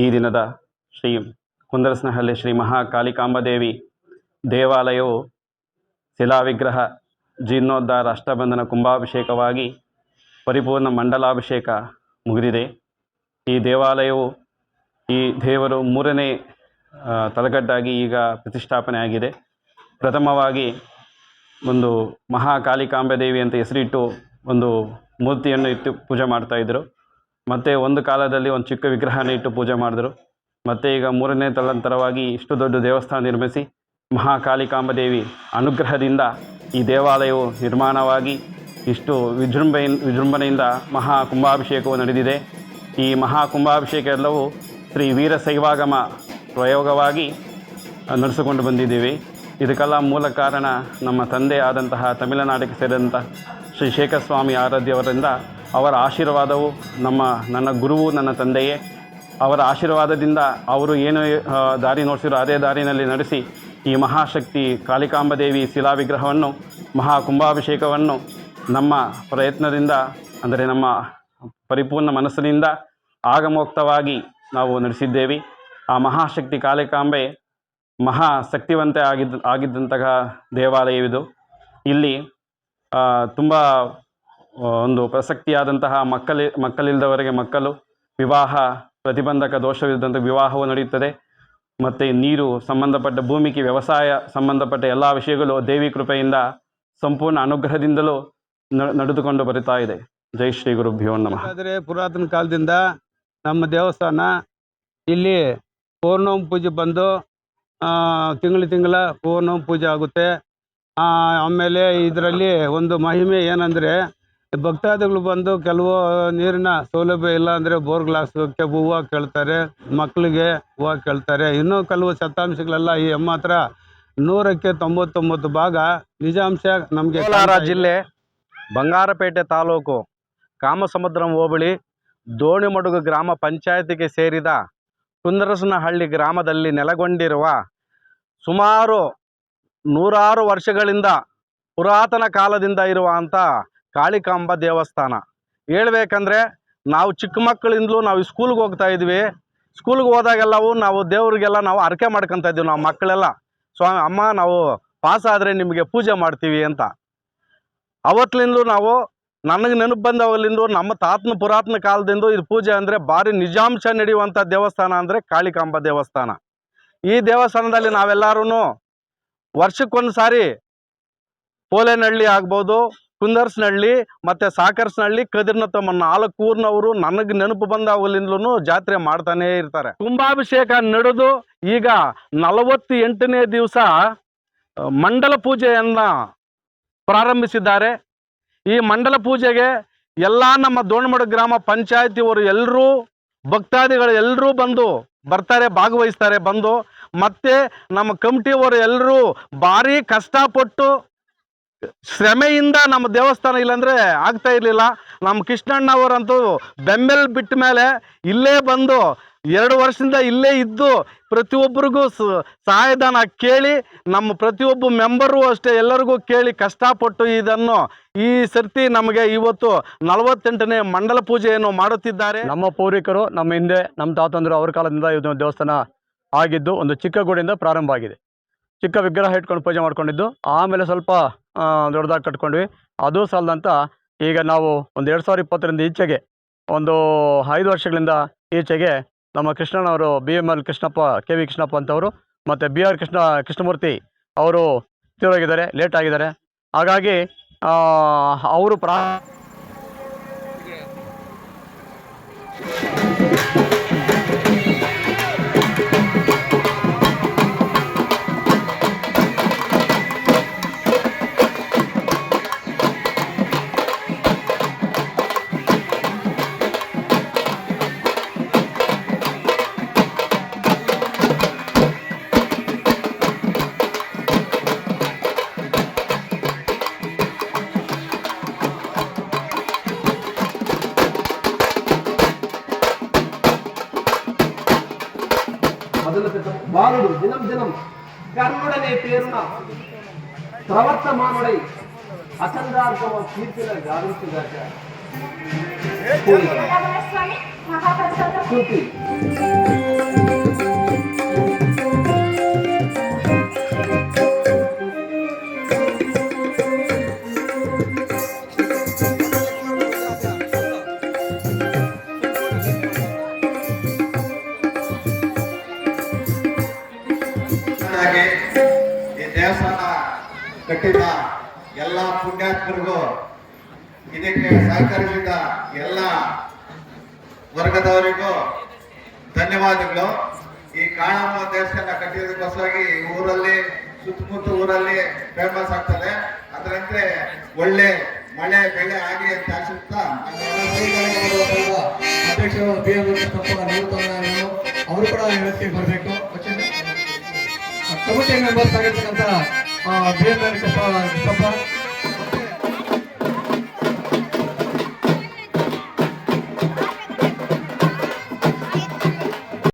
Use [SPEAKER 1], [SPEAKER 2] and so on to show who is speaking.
[SPEAKER 1] ಈ ದಿನದ ಶ್ರೀ ಕುಂದರಸನಹಳ್ಳಿ ಶ್ರೀ ಮಹಾಕಾಳಿಕಾಂಬದೇವಿ ದೇವಾಲಯವು ಶಿಲಾವಿಗ್ರಹ, ಜೀರ್ಣೋದ್ಧಾರ, ಅಷ್ಟಬಂಧನ ಕುಂಭಾಭಿಷೇಕವಾಗಿ ಪರಿಪೂರ್ಣ ಮಂಡಲಾಭಿಷೇಕ ಮುಗಿದಿದೆ. ಈ ದೇವಾಲಯವು ಈ ದೇವರು ಮೂರನೇ ತಲೆಗಡ್ಡಾಗಿ ಈಗ ಪ್ರತಿಷ್ಠಾಪನೆ ಆಗಿದೆ. ಪ್ರಥಮವಾಗಿ ಒಂದು ಮಹಾಕಾಳಿಕಾಂಬ ದೇವಿ ಅಂತ ಹೆಸರಿಟ್ಟು ಒಂದು ಮೂರ್ತಿಯನ್ನು ಇಟ್ಟು ಪೂಜೆ ಮಾಡ್ತಾಯಿದ್ರು ಮತ್ತು ಒಂದು ಕಾಲದಲ್ಲಿ ಒಂದು ಚಿಕ್ಕ ವಿಗ್ರಹನ ಇಟ್ಟು ಪೂಜೆ ಮಾಡಿದ್ರು. ಮತ್ತು ಈಗ ಮೂರನೇ ತಲಂತರವಾಗಿ ಇಷ್ಟು ದೊಡ್ಡ ದೇವಸ್ಥಾನ ನಿರ್ಮಿಸಿ ಮಹಾಕಾಳಿಕಾಂಬ ದೇವಿ ಅನುಗ್ರಹದಿಂದ ಈ ದೇವಾಲಯವು ನಿರ್ಮಾಣವಾಗಿ ಇಷ್ಟು ವಿಜೃಂಭೆ ವಿಜೃಂಭಣೆಯಿಂದ ಮಹಾ ಕುಂಭಾಭಿಷೇಕವು ನಡೆದಿದೆ. ಈ ಮಹಾ ಕುಂಭಾಭಿಷೇಕ ಎಲ್ಲವೂ ಶ್ರೀ ವೀರಶೈವಾಗಮ ಪ್ರಯೋಗವಾಗಿ ನಡೆಸಿಕೊಂಡು ಬಂದಿದ್ದೀವಿ. ಇದಕ್ಕೆಲ್ಲ ಮೂಲ ಕಾರಣ ನಮ್ಮ ತಂದೆ ಆದಂತಹ ತಮಿಳುನಾಡಿಗೆ ಸೇರಿದಂಥ ಶ್ರೀ ಶೇಖರ್ ಸ್ವಾಮಿ ಆರಾಧ್ಯವರಿಂದ ಅವರ ಆಶೀರ್ವಾದವು ನಮ್ಮ, ನನ್ನ ಗುರುವು ನನ್ನ ತಂದೆಯೇ. ಅವರ ಆಶೀರ್ವಾದದಿಂದ ಅವರು ಏನು ದಾರಿ ನೋಡಿಸಿರೋ ಅದೇ ದಾರಿನಲ್ಲಿ ನಡೆಸಿ ಈ ಮಹಾಶಕ್ತಿ ಕಾಳಿಕಾಂಬದೇವಿ ಶಿಲಾವಿಗ್ರಹವನ್ನು, ಮಹಾ ಕುಂಭಾಭಿಷೇಕವನ್ನು ನಮ್ಮ ಪ್ರಯತ್ನದಿಂದ, ಅಂದರೆ ನಮ್ಮ ಪರಿಪೂರ್ಣ ಮನಸ್ಸಿನಿಂದ ಆಗಮೋಕ್ತವಾಗಿ ನಾವು ನಡೆಸಿದ್ದೇವೆ. ಆ ಮಹಾಶಕ್ತಿ ಕಾಳಿಕಾಂಬೆ ಮಹಾ ಶಕ್ತಿವಂತೆ ಆಗಿದ್ದ, ಆಗಿದ್ದಂತಹ ದೇವಾಲಯವಿದು. ಇಲ್ಲಿ ತುಂಬ ಒಂದು ಪ್ರಸಕ್ತಿಯಾದಂತಹ ಮಕ್ಕಳಿ, ಮಕ್ಕಳಿಲ್ಲದವರಿಗೆ ಮಕ್ಕಳು, ವಿವಾಹ, ಪ್ರತಿಬಂಧಕ ದೋಷವಿದ್ದಂಥ ವಿವಾಹವು ನಡೆಯುತ್ತದೆ. ಮತ್ತು ನೀರು ಸಂಬಂಧಪಟ್ಟ ಭೂಮಿಗೆ ವ್ಯವಸಾಯ ಸಂಬಂಧಪಟ್ಟ ಎಲ್ಲ ವಿಷಯಗಳು ದೇವಿ ಕೃಪೆಯಿಂದ ಸಂಪೂರ್ಣ ಅನುಗ್ರಹದಿಂದಲೂ ನಡೆದುಕೊಂಡು ಬರುತ್ತಾ ಇದೆ. ಜೈ ಶ್ರೀ ಗುರುಭ್ಯೋ ನಮಃ.
[SPEAKER 2] ಆದರೆ ಪುರಾತನ ಕಾಲದಿಂದ ನಮ್ಮ ದೇವಸ್ಥಾನ ಇಲ್ಲಿ ಪೌರ್ಣಮಿ ಪೂಜೆ ಬಂದು ತಿಂಗಳು ತಿಂಗಳ ಪೌರ್ಣಮಿ ಪೂಜೆ ಆಗುತ್ತೆ. ಆಮೇಲೆ ಇದರಲ್ಲಿ ಒಂದು ಮಹಿಮೆ ಏನಂದರೆ ಭಕ್ತಾದಿಗಳು ಬಂದು ಕೆಲವು ನೀರಿನ ಸೌಲಭ್ಯ ಇಲ್ಲ ಅಂದರೆ ಬೋರ್ ಗ್ಲಾಸ್ಗೆ ಹೂವು ಕೇಳ್ತಾರೆ ಮಕ್ಕಳಿಗೆ ಹೂವು ಕೇಳ್ತಾರೆ. ಇನ್ನೂ ಕೆಲವು ಶತಾಂಶಗಳೆಲ್ಲ ಈ ಎಮ್ಮ ಹತ್ರ ನೂರಕ್ಕೆ ತೊಂಬತ್ತೊಂಬತ್ತು ಭಾಗ ನಿಜಾಂಶ ನಮಗೆ
[SPEAKER 3] ಕೋಲಾರ ಜಿಲ್ಲೆ ಬಂಗಾರಪೇಟೆ ತಾಲೂಕು ಕಾಮಸಮುದ್ರಂ ಹೋಬಳಿ ದೋಣಿಮಡುಗು ಗ್ರಾಮ ಪಂಚಾಯತಿಗೆ ಸೇರಿದ ಕುಂದರಸನಹಳ್ಳಿ ಗ್ರಾಮದಲ್ಲಿ ನೆಲೆಗೊಂಡಿರುವ ಸುಮಾರು ನೂರಾರು ವರ್ಷಗಳಿಂದ ಪುರಾತನ ಕಾಲದಿಂದ ಇರುವಂಥ ಕಾಳಿಕಾಂಬ ದೇವಸ್ಥಾನ. ಹೇಳ್ಬೇಕಂದ್ರೆ ನಾವು ಚಿಕ್ಕ ಮಕ್ಕಳಿಂದಲೂ ನಾವು ಸ್ಕೂಲ್ಗೆ ಹೋಗ್ತಾ ಇದ್ವಿ. ಸ್ಕೂಲ್ಗೆ ಹೋದಾಗೆಲ್ಲವೂ ನಾವು ದೇವರಿಗೆಲ್ಲ ನಾವು ಹರಕೆ ಮಾಡ್ಕೊತಾ ಇದ್ವಿ ನಾವು ಮಕ್ಕಳೆಲ್ಲ. ಸ್ವಾಮಿ ಅಮ್ಮ ನಾವು ಪಾಸ್ ಆದರೆ ನಿಮಗೆ ಪೂಜೆ ಮಾಡ್ತೀವಿ ಅಂತ. ಅವತ್ತಿನಿಂದಲೂ ನಾವು ನನಗೆ ನೆನಪು ಬಂದವಲ್ಲಿಂದು ನಮ್ಮ ತಾತನ ಪುರಾತನ ಕಾಲದಿಂದ ಇದು ಪೂಜೆ ಅಂದರೆ ಭಾರಿ ನಿಜಾಂಶ ನಡೆಯುವಂಥ ದೇವಸ್ಥಾನ ಅಂದರೆ ಕಾಳಿಕಾಂಬ ದೇವಸ್ಥಾನ. ಈ ದೇವಸ್ಥಾನದಲ್ಲಿ ನಾವೆಲ್ಲರೂ ವರ್ಷಕ್ಕೊಂದು ಸಾರಿ ಪೋಲೆನಹಳ್ಳಿ ಆಗ್ಬೋದು ಕುಂದರ್ಸ್ನಹಳ್ಳಿ ಮತ್ತು ಸಾಕರ್ಸ್ನಹಳ್ಳಿ ಕದಿರ್ನತ್ತಮ್ಮ ನಾಲ್ಕು ಊರಿನವರು ನನಗೆ ನೆನಪು ಬಂದಾಗಲಿಂದಲೂ ಜಾತ್ರೆ ಮಾಡ್ತಾನೇ ಇರ್ತಾರೆ. ಕುಂಭಾಭಿಷೇಕ ನಡೆದು ಈಗ ನಲವತ್ತು ಎಂಟನೇ ದಿವಸ ಮಂಡಲ ಪೂಜೆಯನ್ನು ಪ್ರಾರಂಭಿಸಿದ್ದಾರೆ. ಈ ಮಂಡಲ ಪೂಜೆಗೆ ಎಲ್ಲ ನಮ್ಮ ದೋಣಮಡ ಗ್ರಾಮ ಪಂಚಾಯತಿಯವರು ಎಲ್ಲರೂ ಭಕ್ತಾದಿಗಳು ಎಲ್ಲರೂ ಬಂದು ಬರ್ತಾರೆ, ಭಾಗವಹಿಸ್ತಾರೆ, ಬಂದು ಮತ್ತೆ ನಮ್ಮ ಕಮಿಟಿಯವರು ಎಲ್ಲರೂ ಭಾರಿ ಕಷ್ಟಪಟ್ಟು ಶ್ರಮೆಯಿಂದ ನಮ್ಮ ದೇವಸ್ಥಾನ ಇಲ್ಲಾಂದ್ರೆ ಆಗ್ತಾ ಇರಲಿಲ್ಲ. ನಮ್ಮ ಕೃಷ್ಣಣ್ಣವರಂತೂ ಬೆಮ್ಮೆಲ್ ಬಿಟ್ಟ ಮೇಲೆ ಇಲ್ಲೇ ಬಂದು ಎರಡು ವರ್ಷದಿಂದ ಇಲ್ಲೇ ಇದ್ದು ಪ್ರತಿಯೊಬ್ಬರಿಗೂ ಸಹಾಯಧನ ಕೇಳಿ, ನಮ್ಮ ಪ್ರತಿಯೊಬ್ಬ ಮೆಂಬರು ಅಷ್ಟೇ ಎಲ್ಲರಿಗೂ ಕೇಳಿ ಕಷ್ಟಪಟ್ಟು ಇದನ್ನು ಈ ಸರ್ತಿ ನಮಗೆ ಇವತ್ತು ನಲವತ್ತೆಂಟನೇ ಮಂಡಲ ಪೂಜೆಯನ್ನು ಮಾಡುತ್ತಿದ್ದಾರೆ.
[SPEAKER 4] ನಮ್ಮ ಪೂರ್ವಿಕರು ನಮ್ಮ ಹಿಂದೆ ನಮ್ಮ ತಾತಂದರು ಅವ್ರ ಕಾಲದಿಂದ ಇದು ದೇವಸ್ಥಾನ ಆಗಿದ್ದು ಒಂದು ಚಿಕ್ಕ ಗುಡಿಯಿಂದ ಪ್ರಾರಂಭ ಆಗಿದೆ. ಚಿಕ್ಕ ವಿಗ್ರಹ ಇಟ್ಕೊಂಡು ಪೂಜೆ ಮಾಡ್ಕೊಂಡಿದ್ದು, ಆಮೇಲೆ ಸ್ವಲ್ಪ ದೊಡ್ಡದಾಗಿ ಕಟ್ಕೊಂಡ್ವಿ. ಅದು ಸಾಲದಂತ ಈಗ ನಾವು ಒಂದು ಎರಡು ಸಾವಿರ ಇಪ್ಪತ್ತರಿಂದ ಈಚೆಗೆ ಒಂದು ಐದು ವರ್ಷಗಳಿಂದ ಈಚೆಗೆ ನಮ್ಮ ಕೃಷ್ಣನವರು B M L Krishnappa, K V Krishnappa ಅಂತವರು ಮತ್ತು ಬಿ ಆರ್ ಕೃಷ್ಣ, ಕೃಷ್ಣಮೂರ್ತಿ ಅವರು ತೀರೋಗಿದ್ದಾರೆ ಲೇಟ್ ಆಗಿದ್ದಾರೆ. ಹಾಗಾಗಿ ಅವರು ಪ್ರಾ
[SPEAKER 5] బాలుడు దినం దినం కర్ణుడనే పేరున ప్రవర్తమానుడై అసందార్థమ కీర్తిన గావించుగాక
[SPEAKER 6] మహాప్రసాద ಈ ದೇವಸ್ಥಾನ ಕಟ್ಟಿದ ಎಲ್ಲ ಪುಣ್ಯಾತ್ಮರಿಗೂ ಇದಕ್ಕೆ ಸಹಕರಿಸಿದ ಎಲ್ಲ ವರ್ಗದವರಿಗೂ ಧನ್ಯವಾದಗಳು. ಈ ಕಾಣಮ್ಮ ದೇವಸ್ಥಾನ ಕಟ್ಟಿದ ಈ ಊರಲ್ಲಿ, ಸುತ್ತಮುತ್ತ ಊರಲ್ಲಿ ಫೇಮಸ್ ಆಗ್ತದೆ. ಅದರಂತೆ ಒಳ್ಳೆ ಮಳೆ, ಬೆಳೆ ಆಗಿ ಅಂತ ಆಶಿಸ್ತಾ
[SPEAKER 7] ಅಧ್ಯಕ್ಷರು ಅವರು ಕೂಡ ಹೇಳ್ತೀವಿ ಬರಬೇಕು. ಕಮಿಟಿ ಮೆಂಬರ್ಸ್ ಆಗಿರ್ತಕ್ಕಂಥ ಬಿ ಎಂ ಕೃಷ್ಣಪ್ಪ